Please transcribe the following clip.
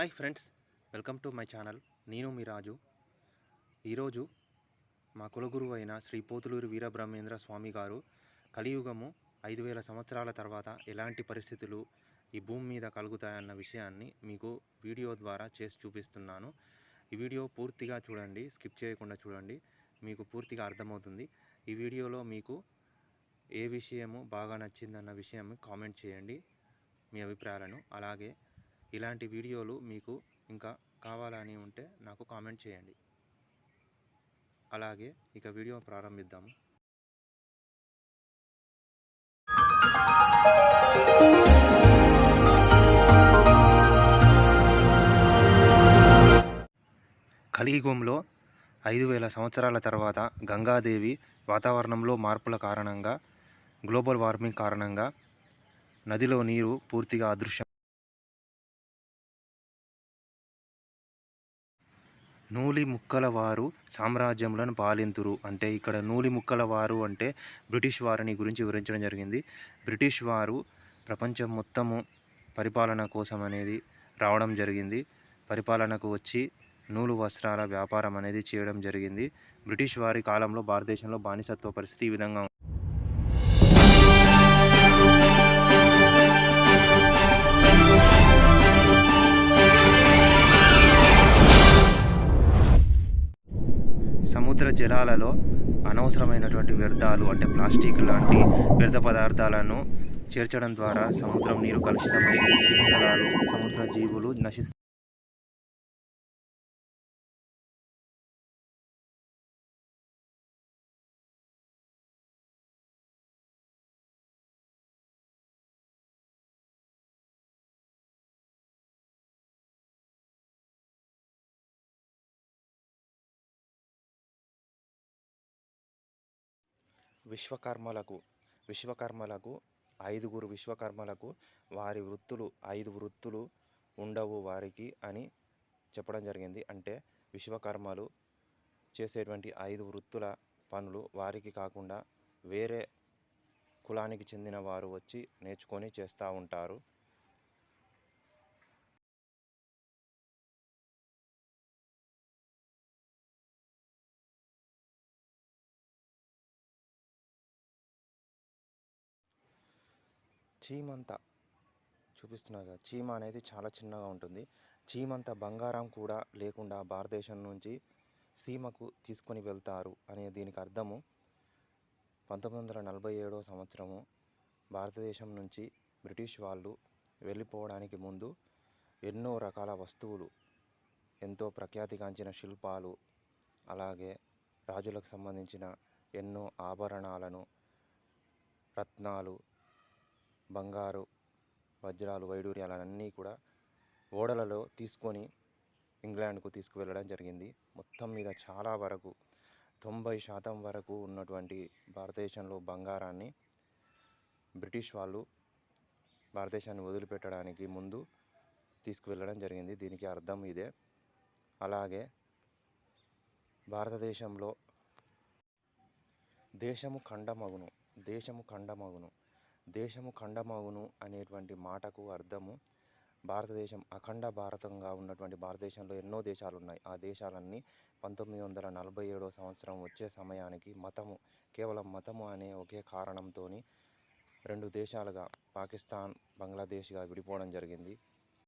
Hi friends welcome to my channel. నేను మీ రాజు. ఈరోజు మా కులగురువు అయిన శ్రీ పోతులూరి వీరబ్రహ్మేంద్ర స్వామి గారు కలియుగము ఐదు వేల సంవత్సరాల తర్వాత ఎలాంటి పరిస్థితులు ఈ భూమి మీద కలుగుతాయన్న విషయాన్ని మీకు వీడియో ద్వారా చేసి చూపిస్తున్నాను. ఈ వీడియో పూర్తిగా చూడండి స్కిప్ చేయకుండా చూడండి మీకు పూర్తిగా అర్థమవుతుంది. ఈ వీడియోలో మీకు ఏ విషయము బాగా నచ్చిందన్న విషయం కామెంట్ చేయండి మీ అభిప్రాయాలను. అలాగే ఇలాంటి వీడియోలు మీకు ఇంకా కావాలని ఉంటే నాకు కామెంట్ చేయండి. అలాగే ఇక వీడియో ప్రారంభిద్దాము కలియుగంలో ఐదు వేల సంవత్సరాల తర్వాత గంగాదేవి వాతావరణంలో మార్పుల కారణంగా గ్లోబల్ వార్మింగ్ కారణంగా నదిలో నీరు పూర్తిగా అదృశ్యం నూలి ముక్కల వారు సామ్రాజ్యములను పాలింతురు. అంటే ఇక్కడ నూలి ముక్కల వారు అంటే బ్రిటిష్ వారిని గురించి వివరించడం జరిగింది. బ్రిటిష్ వారు ప్రపంచం మొత్తము పరిపాలన కోసం అనేది రావడం జరిగింది. పరిపాలనకు వచ్చి నూలు వస్త్రాల వ్యాపారం అనేది చేయడం జరిగింది. బ్రిటిష్ వారి కాలంలో భారతదేశంలో బానిసత్వ పరిస్థితి ఈ విధంగా జలాలలో అనవసరమైనటువంటి వ్యర్థాలు అంటే ప్లాస్టిక్ లాంటి వ్యర్థ పదార్థాలను చేర్చడం ద్వారా సముద్రం నీరు కలుషితమై జలాలు సముద్ర జీవులు నశిస్తాయి విశ్వకర్మలకు విశ్వకర్మలకు ఐదుగురు విశ్వకర్మలకు వారి వృత్తులు ఐదు వృత్తులు ఉండవు వారికి అని చెప్పడం జరిగింది. అంటే విశ్వకర్మలు చేసేటువంటి ఐదు వృత్తుల పనులు వారికి కాకుండా వేరే కులానికి చెందిన వారు వచ్చి నేర్చుకొని చేస్తూ ఉంటారు. చీమంత చూపిస్తున్నారు కదా. చీమ అనేది చాలా చిన్నగా ఉంటుంది. చీమంత బంగారం కూడా లేకుండా భారతదేశం నుంచి సీమకు తీసుకొని వెళ్తారు అనే దీనికి అర్థము. పంతొమ్మిది వందల నలభై ఏడో సంవత్సరము భారతదేశం నుంచి బ్రిటిష్ వాళ్ళు వెళ్ళిపోవడానికి ముందు ఎన్నో రకాల వస్తువులు ఎంతో ప్రఖ్యాతిగాంచిన శిల్పాలు అలాగే రాజులకు సంబంధించిన ఎన్నో ఆభరణాలను రత్నాలు బంగారు వజ్రాలు వైడూర్యాలన్నీ కూడా ఓడలలో తీసుకొని ఇంగ్లాండ్కు తీసుకువెళ్ళడం జరిగింది. మొత్తం మీద చాలా వరకు తొంభై శాతం వరకు ఉన్నటువంటి భారతదేశంలో బంగారాన్ని బ్రిటిష్ వాళ్ళు భారతదేశాన్ని వదిలిపెట్టడానికి ముందు తీసుకువెళ్ళడం జరిగింది. దీనికి అర్థం ఇదే. అలాగే భారతదేశంలో దేశము ఖండమగును దేశము ఖండమగును. దేశము ఖండమవును అనేటువంటి మాటకు అర్థము. భారతదేశం అఖండ భారతంగా ఉన్నటువంటి భారతదేశంలో ఎన్నో దేశాలు ఉన్నాయి ఆ దేశాలన్నీ పంతొమ్మిది వందల నలభై ఏడో సంవత్సరం వచ్చే సమయానికి మతము కేవలం మతము అనే ఒకే కారణంతో రెండు దేశాలుగా పాకిస్తాన్ బంగ్లాదేశ్గా విడిపోవడం జరిగింది.